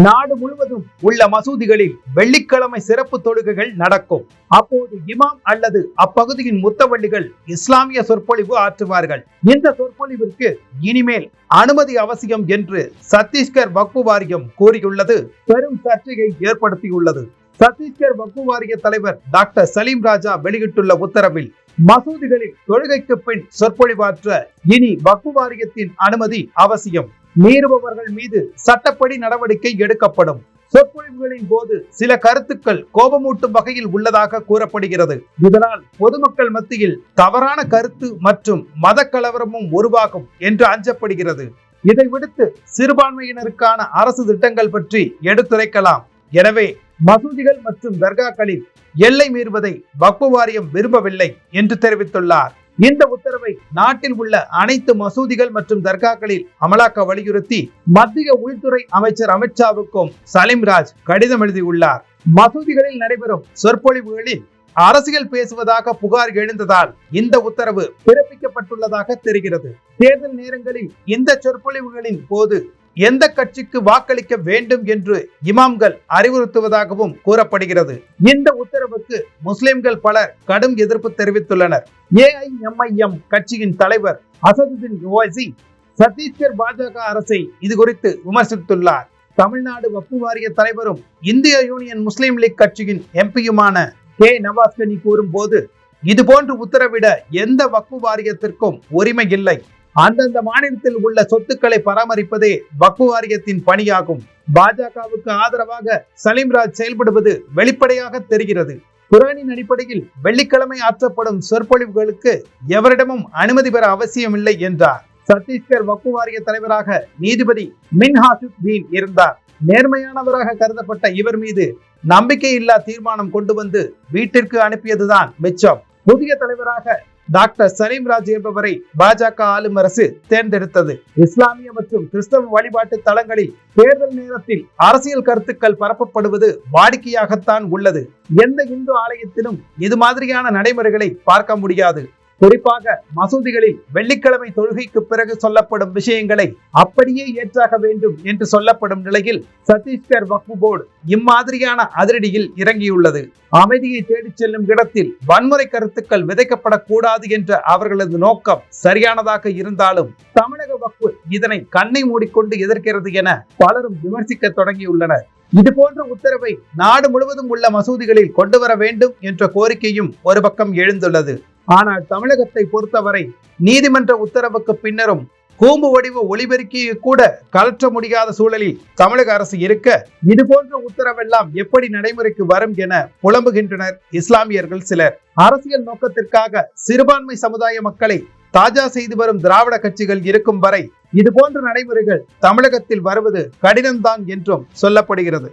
நாடு முழுவதும் உள்ள மசூதிகளில் வெள்ளிக்கிழமை சிறப்பு தொழுகைகள் நடக்கும். அப்போது இமாம் அல்லது அப்பகுதியின் முத்தவள்ளிகள் இஸ்லாமிய சொற்பொழிவு ஆற்றுவார்கள். இந்த சொற்பொழிவிற்கு இனிமேல் அனுமதி அவசியம் என்று சத்தீஸ்கர் வக்பு வாரியம் கூறியுள்ளது. பெரும் சர்ச்சையை ஏற்படுத்தியுள்ளது. சத்தீஸ்கர் வக்பு வாரிய தலைவர் டாக்டர் சலீம் ராஜா வெளியிட்டுள்ள உத்தரவில் மசூதிகளில் தொழுகைக்கு பின் சொற்பொழிவாற்ற இனி வக்பு வாரியத்தின் அனுமதி அவசியம். மீறுபவர்கள் மீது சட்டப்படி நடவடிக்கை எடுக்கப்படும். சொற்பொழிவுகளின் போது சில கருத்துக்கள் கோபமூட்டும் வகையில் உள்ளதாக கூறப்படுகிறது. இதனால் பொதுமக்கள் மத்தியில் தவறான கருத்து மற்றும் மத கலவரமும் உருவாகும் என்று அஞ்சப்படுகிறது. இதை விடுத்து சிறுபான்மையினருக்கான அரசு திட்டங்கள் பற்றி எடுத்துரைக்கலாம். எனவே மசூதிகள் மற்றும் தர்காக்களில் எல்லை மீறுவதை வக்பு வாரியம் விரும்பவில்லை என்று தெரிவித்துள்ளார். இந்த உத்தரவை நாட்டில் உள்ள அனைத்து மசூதிகள் மற்றும் தர்காக்களில் அமலாக்க வலியுறுத்தி மத்திய உள்துறை அமைச்சர் அமித்ஷாவுக்கும் சலீம்ராஜ் கடிதம் எழுதியுள்ளார். மசூதிகளில் நடைபெறும் சொற்பொழிவுகளில் அரசியல் பேசுவதாக புகார் எழுந்ததால் இந்த உத்தரவு பிறப்பிக்கப்பட்டுள்ளதாக தெரிகிறது. தேர்தல் நேரங்களில் இந்த சொற்பொழிவுகளின் போது எந்த கட்சிக்கு வாக்களிக்க வேண்டும் என்று இமாம்கள் அறிவுறுத்துவதாகவும் கூறப்படுகிறது. இந்த உத்தரவுக்கு முஸ்லிம்கள் பலர் கடும் எதிர்ப்பு தெரிவித்துள்ளனர். ஏஐஎம்ஐஎம் கட்சியின் தலைவர் அசதுதீன் ஓவைசி சத்தீஸ்கர் பாஜக அரசை இது குறித்து விமர்சித்துள்ளார். தமிழ்நாடு வப்பு வாரிய தலைவரும் இந்திய யூனியன் முஸ்லீம் லீக் கட்சியின் எம்பியுமான கே. நவாஸ்கனி கூறும்போது இது போன்று உத்தரவிட எந்த வக்பு வாரியத்திற்கும் உரிமை இல்லை. அந்தந்த மாநிலத்தில் உள்ள சொத்துக்களை பராமரிப்பதே வக்பு வாரியத்தின் பணியாகும். பாஜகவுக்கு ஆதரவாக சலீம்ராஜ் செயல்படுவது வெளிப்படையாக தெரிகிறது. குரானின் அடிப்படையில் வெள்ளிக்கிழமை ஆற்றப்படும் சொற்பொழிவுகளுக்கு எவரிடமும் அனுமதி பெற அவசியமில்லை என்றார். சத்தீஸ்கர் வக்பு வாரிய தலைவராக நீதிபதி மின்ஹாசுத் பீன் இருந்தார். நேர்மையானவராக கருதப்பட்ட இவர் மீது நம்பிக்கையில்லா தீர்மானம் கொண்டு வந்து வீட்டிற்கு அனுப்பியதுதான் மிச்சம். புதிய தலைவராக டாக்டர் சலீம் ராஜ் என்பவரை பாஜக ஆளும் அரசு தேர்ந்தெடுத்தது. இஸ்லாமிய மற்றும் கிறிஸ்தவ வழிபாட்டு தலங்களில் தேர்தல் நேரத்தில் அரசியல் கருத்துக்கள் பரப்பப்படுவது வாடிக்கையாகத்தான் உள்ளது. எந்த இந்து ஆலயத்திலும் இது மாதிரியான நடைமுறைகளை பார்க்க முடியாது. குறிப்பாக மசூதிகளில் வெள்ளிக்கிழமை தொழுகைக்கு பிறகு சொல்லப்படும் விஷயங்களை அப்படியே ஏற்றாக வேண்டும் என்று சொல்லப்படும் நிலையில் சத்தீஸ்கர் வக்ஃபு போர்டு இம்மாதிரியான அதிரடியில் இறங்கியுள்ளது. அமைதியை தேடிச் செல்லும் இடத்தில் வன்முறை கருத்துக்கள் விதைக்கப்படக்கூடாது என்ற அவர்களது நோக்கம் சரியானதாக இருந்தாலும் தமிழக வக்ஃபு இதனை கண்ணை மூடிக்கொண்டு எதிர்க்கிறது என பலரும் விமர்சிக்க தொடங்கியுள்ளனர். இது போன்ற உத்தரவை நாடு முழுவதும் உள்ள மசூதிகளில் கொண்டு வர வேண்டும் என்ற கோரிக்கையும் ஒரு பக்கம் எழுந்துள்ளது. ஆனால் தமிழகத்தை பொறுத்தவரை நீதிமன்ற உத்தரவுக்கு பின்னரும் கூம்பு வடிவ ஒளிபெருக்கியை கூட கலற்ற முடியாத சூழலில் தமிழக அரசு இருக்க இது போன்ற உத்தரவெல்லாம் எப்படி நடைமுறைக்கு வரும் என புலம்புகின்றனர் இஸ்லாமியர்கள் சிலர். அரசியல் நோக்கத்திற்காக சிறுபான்மை சமுதாய மக்களை தாஜா செய்து வரும் திராவிட கட்சிகள் இருக்கும் வரை இதுபோன்ற நடைமுறைகள் தமிழகத்தில் வருவது கடினம்தான் என்றும் சொல்லப்படுகிறது.